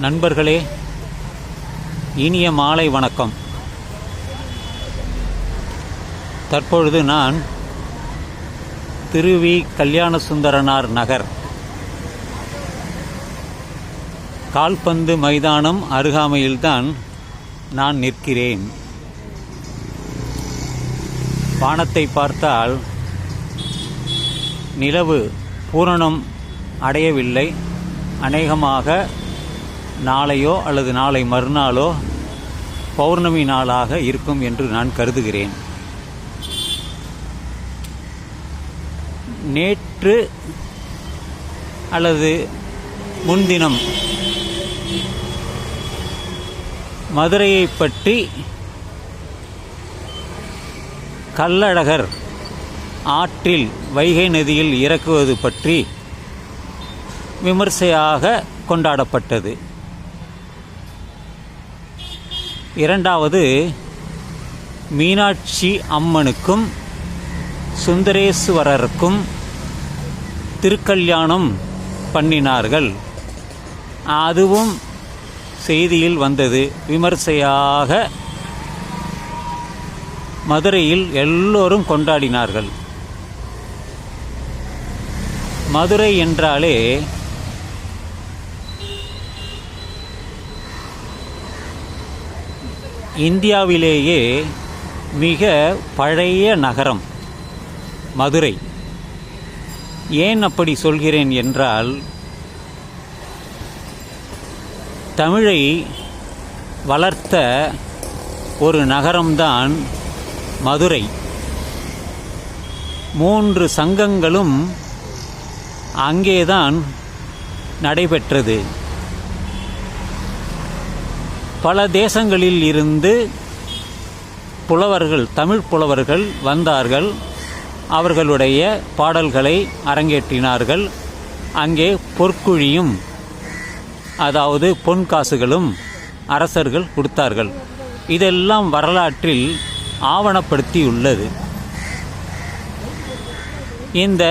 நண்பர்களே இனிய மாலை வணக்கம். தற்பொழுது நான் திருவி கல்யாணசுந்தரனார் நகர் கால்பந்து மைதானம் அருகாமையில்தான் நான் நிற்கிறேன். வானத்தை பார்த்தால் நிலவு பூரணம் அடையவில்லை. அநேகமாக நாளையோ அல்லது நாளை மறுநாளோ பௌர்ணமி நாளாக இருக்கும் என்று நான் கருதுகிறேன். நேற்று அல்லது முன்தினம் மதுரையை பற்றி கள்ளழகர் ஆற்றில் வைகை நதியில் இறக்குவது பற்றி விமர்சையாக கொண்டாடப்பட்டது. இரண்டாவது மீனாட்சி அம்மனுக்கும் சுந்தரேஸ்வரருக்கும் திருக்கல்யாணம் பண்ணினார்கள். அதுவும் செய்தியில் வந்தது. விமர்சையாக மதுரையில் எல்லோரும் கொண்டாடினார்கள். மதுரை என்றாலே இந்தியாவிலேயே மிக பழைய நகரம் மதுரை. ஏன் அப்படி சொல்கிறேன் என்றால் தமிழை வளர்த்த ஒரு நகரம்தான் மதுரை. மூன்று சங்கங்களும் அங்கேதான் நடைபெற்றது. பல தேசங்களில் இருந்து புலவர்கள் தமிழ் புலவர்கள் வந்தார்கள். அவர்களுடைய பாடல்களை அரங்கேற்றினார்கள். அங்கே பொற்குழியும் அதாவது பொன் காசுகளும் அரசர்கள் கொடுத்தார்கள். இதெல்லாம் வரலாற்றில் ஆவணப்படுத்தியுள்ளது. இந்த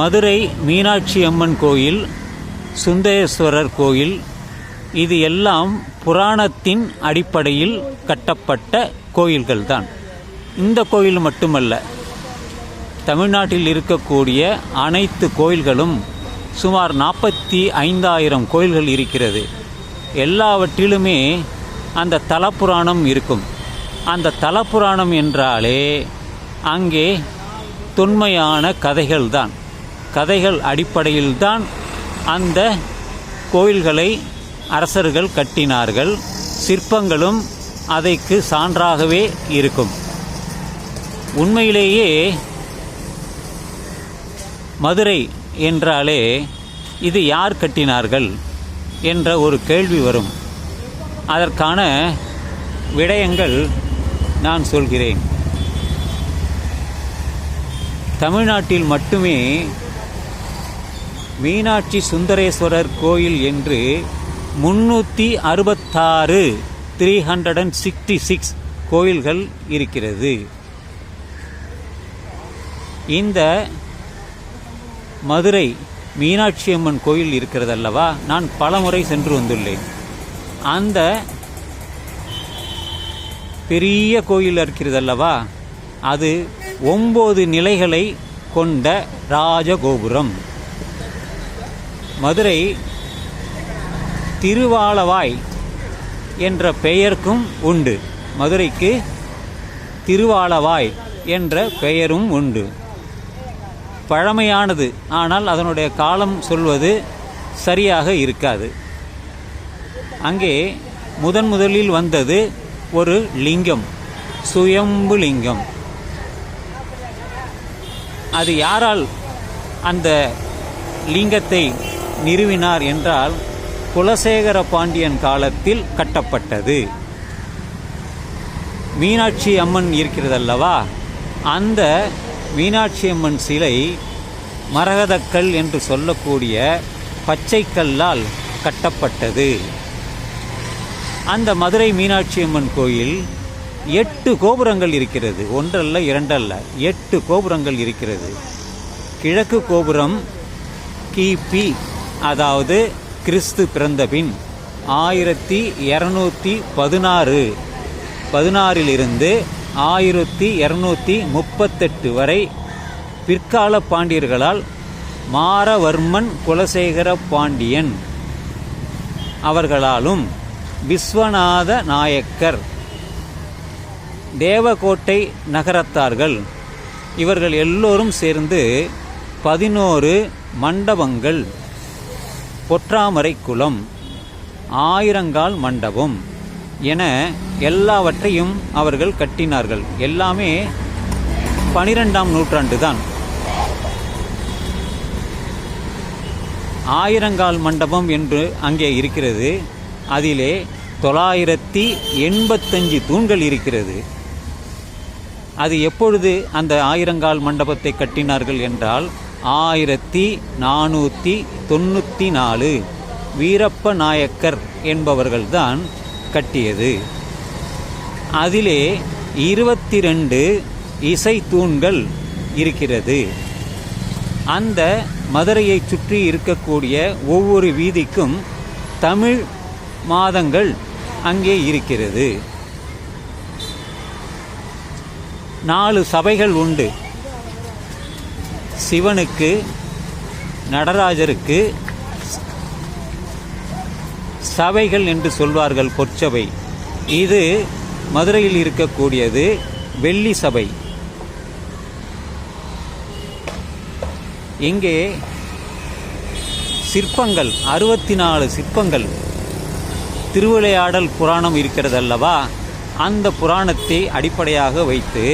மதுரை மீனாட்சி அம்மன் கோயில் சுந்தரேஸ்வரர் கோயில் இது எல்லாம் புராணத்தின் அடிப்படையில் கட்டப்பட்ட கோயில்கள் தான் இந்த கோயில் மட்டுமல்ல தமிழ்நாட்டில் இருக்கக்கூடிய அனைத்து கோயில்களும் சுமார் நாற்பத்தி ஐந்தாயிரம் கோயில்கள் இருக்கிறது. எல்லாவற்றிலுமே அந்த தலப்புராணம் இருக்கும். அந்த தலப்புராணம் என்றாலே அங்கே தொன்மையான கதைகள்தான். கதைகள் அடிப்படையில்தான் அந்த கோயில்களை அரசர்கள் கட்டினார்கள். சிற்பங்களும் அதைக்கு சான்றாகவே இருக்கும். உண்மையிலேயே மதுரை என்றாலே இது யார் கட்டினார்கள் என்ற ஒரு கேள்வி வரும். அதற்கான விடயங்கள் நான் சொல்கிறேன். தமிழ்நாட்டில் மட்டுமே மீனாட்சி சுந்தரேஸ்வரர் கோயில் என்று முன்னூற்றி அறுபத்தாறு three hundred and sixty six கோயில்கள் இருக்கிறது. இந்த மதுரை மீனாட்சி அம்மன் கோயில் இருக்கிறது அல்லவா நான் பலமுறை சென்று வந்துள்ளேன். அந்த பெரிய கோயில் இருக்கிறது அல்லவா அது ஒம்பது நிலைகளை கொண்ட ராஜகோபுரம். மதுரை திருவாளவாய் என்ற பெயருக்கும் உண்டு. மதுரைக்கு திருவாளவாய் என்ற பெயரும் உண்டு. பழமையானது. ஆனால் அதனுடைய காலம் சொல்வது சரியாக இருக்காது. அங்கே முதன் முதலில் வந்தது ஒரு லிங்கம் சுயம்பு லிங்கம். அது யாரால் அந்த லிங்கத்தை நிறுவினார் என்றால் குலசேகர பாண்டியன் காலத்தில் கட்டப்பட்டது. மீனாட்சி அம்மன் இருக்கிறதல்லவா? அந்த மீனாட்சி அம்மன் சிலை மரகதக்கல் என்று சொல்லக்கூடிய பச்சைக்கல்லால் கட்டப்பட்டது. அந்த மதுரை மீனாட்சி அம்மன் கோயில் எட்டு கோபுரங்கள் இருக்கிறது. ஒன்றல்ல இரண்டல்ல. எட்டு கோபுரங்கள் இருக்கிறது. கிழக்கு கோபுரம் கிபி அதாவது கிறிஸ்து பிறந்தபின் ஆயிரத்தி இரநூத்தி பதினாறு பதினாறிலிருந்து ஆயிரத்தி இரநூத்தி முப்பத்தெட்டு வரை பிற்கால பாண்டியர்களால் மாரவர்மன் குலசேகர பாண்டியன் அவர்களாலும் விஸ்வநாத நாயக்கர் தேவகோட்டை நகரத்தார்கள் இவர்கள் எல்லோரும் சேர்ந்து பதினோரு மண்டபங்கள் பொற்றாமரை குளம் ஆயிரங்கால் மண்டபம் என எல்லாவற்றையும் அவர்கள் கட்டினார்கள். எல்லாமே பனிரெண்டாம் நூற்றாண்டு தான் ஆயிரங்கால் மண்டபம் என்று அங்கே இருக்கிறது. அதிலே தொள்ளாயிரத்தி எண்பத்தஞ்சு தூண்கள் இருக்கிறது. அது எப்பொழுது அந்த ஆயிரங்கால் மண்டபத்தை கட்டினார்கள் என்றால் ஆயிரத்தி நானூற்றி தொண்ணூற்றி நாலு. வீரப்ப நாயக்கர் என்பவர்கள்தான் கட்டியது. அதிலே இருபத்தி ரெண்டு இசை தூண்கள் இருக்கிறது. அந்த மதுரையை சுற்றி இருக்கக்கூடிய ஒவ்வொரு வீதிக்கும் தமிழ் மாதங்கள் அங்கே இருக்கிறது. நாலு சபைகள் உண்டு. சிவனுக்கு நடராஜருக்கு சபைகள் என்று சொல்வார்கள் பொற்சபை. இது மதுரையில் இருக்கக்கூடியது வெள்ளி சபை. இங்கே சிற்பங்கள் அறுபத்தி நாலு சிற்பங்கள். திருவிளையாடல் புராணம் இருக்கிறது அல்லவா அந்த புராணத்தை அடிப்படையாக வைத்து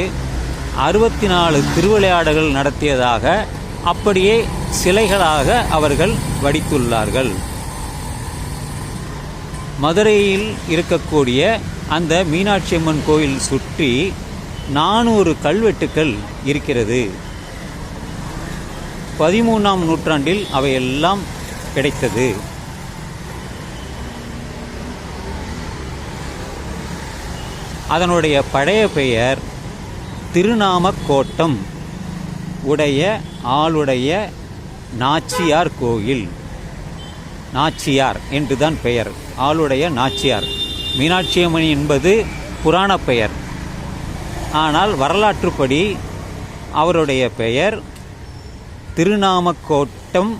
அறுபத்தி நாலு திருவிளையாடல்கள் நடத்தியதாக அப்படியே சிலைகளாக அவர்கள் வடித்துள்ளார்கள். மதுரையில் இருக்கக்கூடிய அந்த மீனாட்சி அம்மன் கோயில் சுற்றி நானூறு கல்வெட்டுக்கள் இருக்கிறது. பதிமூணாம் நூற்றாண்டில் அவையெல்லாம் கிடைத்தது. அதனுடைய பழைய பெயர் திருநாமக்கோட்டம் உடைய ஆளுடைய நாச்சியார் கோயில். நாச்சியார் என்றுதான் பெயர். ஆளுடைய நாச்சியார். மீனாட்சியம்மணி என்பது புராண பெயர். ஆனால் வரலாற்றுப்படி அவருடைய பெயர் திருநாமக்கோட்டம்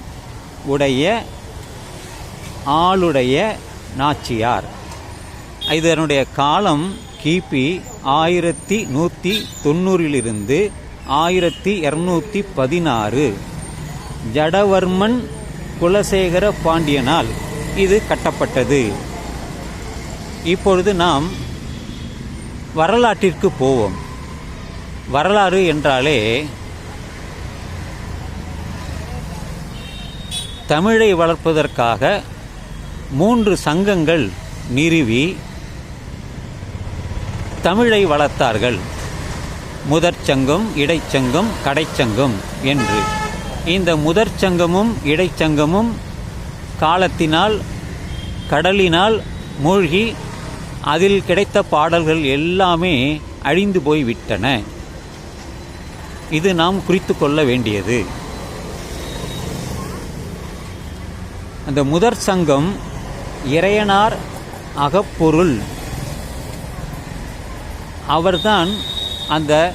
உடைய ஆளுடைய நாச்சியார். இதனுடைய காலம் கிபி ஆயிரத்தி நூற்றி தொண்ணூறிலிருந்து ஆயிரத்தி இரநூத்தி பதினாறு. ஜடவர்மன் குலசேகர பாண்டியனால் இது கட்டப்பட்டது. இப்பொழுது நாம் வரலாற்றிற்கு போவோம். வரலாறு என்றாலே தமிழை வளர்ப்பதற்காக மூன்று சங்கங்கள் நிறுவி தமிழை வளர்த்தார்கள். முதற்சங்கம் இடைச்சங்கம் கடைச்சங்கம் என்று. இந்த முதற்சங்கமும் இடைச்சங்கமும் காலத்தினால் கடலினால் மூழ்கி அதில் கிடைத்த பாடல்கள் எல்லாமே அழிந்து போய்விட்டன. இது நாம் குறித்து கொள்ள வேண்டியது. அந்த முதற் சங்கம் இறையனார் அகப்பொருள் அவர்தான் அந்த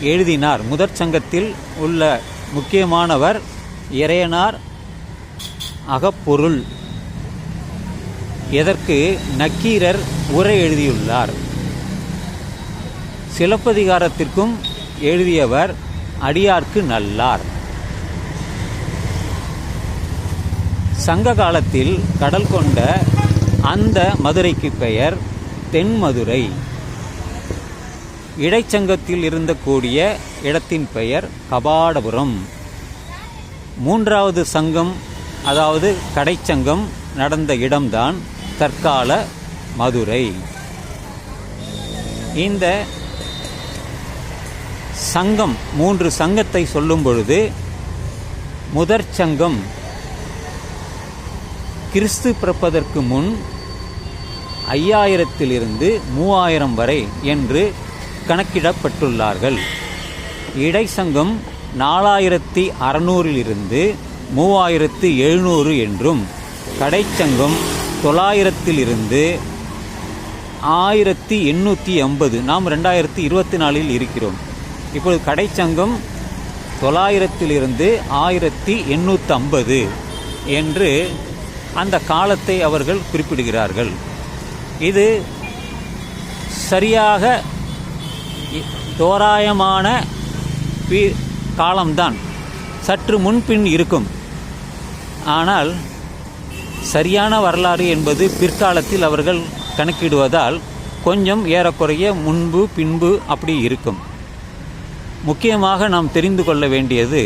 எழுதினார். முதற் சங்கத்தில் உள்ள முக்கியமானவர் இறையனார் அகப்பொருள். எதற்கு? நக்கீரர் உரை எழுதியுள்ளார். சிலப்பதிகாரத்திற்கும் எழுதியவர் அடியார்க்கு நல்லார். சங்க காலத்தில் கடல் கொண்ட அந்த மதுரைக்கு பெயர் தென்மதுரை. இடைச்சங்கத்தில் இருந்தக்கூடிய இடத்தின் பெயர் கபாடபுரம். மூன்றாவது சங்கம் அதாவது கடைச்சங்கம் நடந்த இடம்தான் தற்கால மதுரை. இந்த சங்கம் மூன்று சங்கத்தை சொல்லும் பொழுது முதற் சங்கம் கிறிஸ்து பிறப்பதற்கு முன் ஐயாயிரத்திலிருந்து மூவாயிரம் வரை என்று கணக்கிடப்பட்டுள்ளார்கள். இடைச்சங்கம் நாலாயிரத்தி அறநூறிலிருந்து மூவாயிரத்து எழுநூறு என்றும் கடைச்சங்கம் தொள்ளாயிரத்திலிருந்து ஆயிரத்தி எண்ணூற்றி ஐம்பது நாம் ரெண்டாயிரத்தி இருபத்தி நாலில் இருக்கிறோம். இப்பொழுது கடைச்சங்கம் தொள்ளாயிரத்திலிருந்து ஆயிரத்தி எண்ணூற்றம்பது என்று அந்த காலத்தை அவர்கள் குறிப்பிடுகிறார்கள். இது சரியாக தோராயமான பீ காலம்தான். சற்று முன்பின் இருக்கும். ஆனால் சரியான வரலாறு என்பது பிற்காலத்தில் அவர்கள் கணக்கிடுவதால் கொஞ்சம் ஏறக்குறைய முன்பு பின்பு அப்படி இருக்கும். முக்கியமாக நாம் தெரிந்து கொள்ள வேண்டியது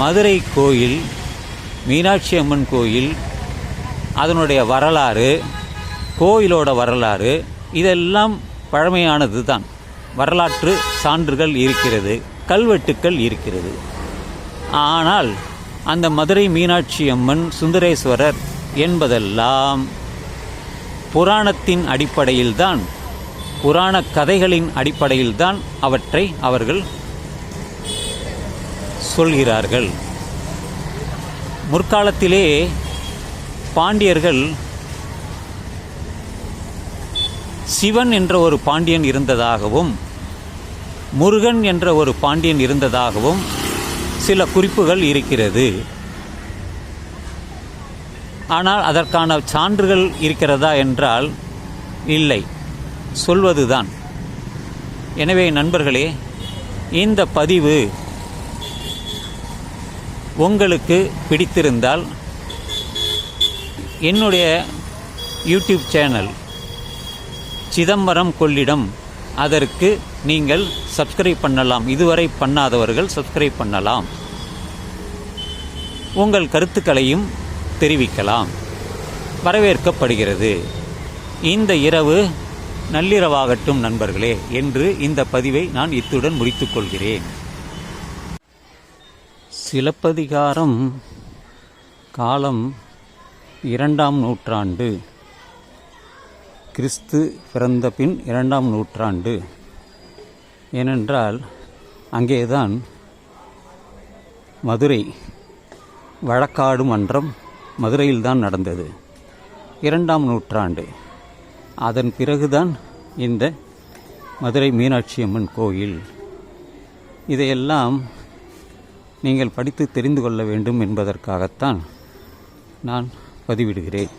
மதுரை கோயில் மீனாட்சி அம்மன் கோயில் அதனுடைய வரலாறு கோயிலோட வரலாறு இதெல்லாம் பழமையானது தான் வரலாற்று சான்றுகள் இருக்கிறது கல்வெட்டுக்கள் இருக்கிறது. ஆனால் அந்த மதுரை மீனாட்சி அம்மன் சுந்தரேஸ்வரர் என்பதெல்லாம் புராணத்தின் அடிப்படையில்தான் புராண கதைகளின் அடிப்படையில்தான் அவற்றை அவர்கள் சொல்கிறார்கள். முற்காலத்திலே பாண்டியர்கள் சிவன் என்ற ஒரு பாண்டியன் இருந்ததாகவும் முருகன் என்ற ஒரு பாண்டியன் இருந்ததாகவும் சில குறிப்புகள் இருக்கிறது. ஆனால் அதற்கான சான்றுகள் இருக்கிறதா என்றால் இல்லை. சொல்வதுதான். எனவே நண்பர்களே இந்த பதிவு உங்களுக்கு பிடித்திருந்தால் என்னுடைய யூடியூப் சேனல் சிதம்பரம் கொள்ளிடம். அதற்கு நீங்கள் சப்ஸ்கிரைப் பண்ணலாம். இதுவரை பண்ணாதவர்கள் சப்ஸ்கிரைப் பண்ணலாம். உங்கள் கருத்துக்களையும் தெரிவிக்கலாம். வரவேற்கப்படுகிறது. இந்த இரவு நள்ளிரவாகட்டும் நண்பர்களே என்று இந்த பதிவை நான் இத்துடன் முடித்துக்கொள்கிறேன் சிலப்பதிகாரம் காலம் இரண்டாம் நூற்றாண்டு. கிறிஸ்து பிறந்த பின் இரண்டாம் நூற்றாண்டு. ஏனென்றால் அங்கேதான் மதுரை வழக்காடு மன்றம் மதுரையில்தான் நடந்தது. இரண்டாம் நூற்றாண்டு. அதன் பிறகுதான் இந்த மதுரை மீனாட்சி அம்மன் கோயில். இதையெல்லாம் நீங்கள் படித்து தெரிந்து கொள்ள வேண்டும் என்பதற்காகத்தான் நான் பதிவிடுகிறேன்.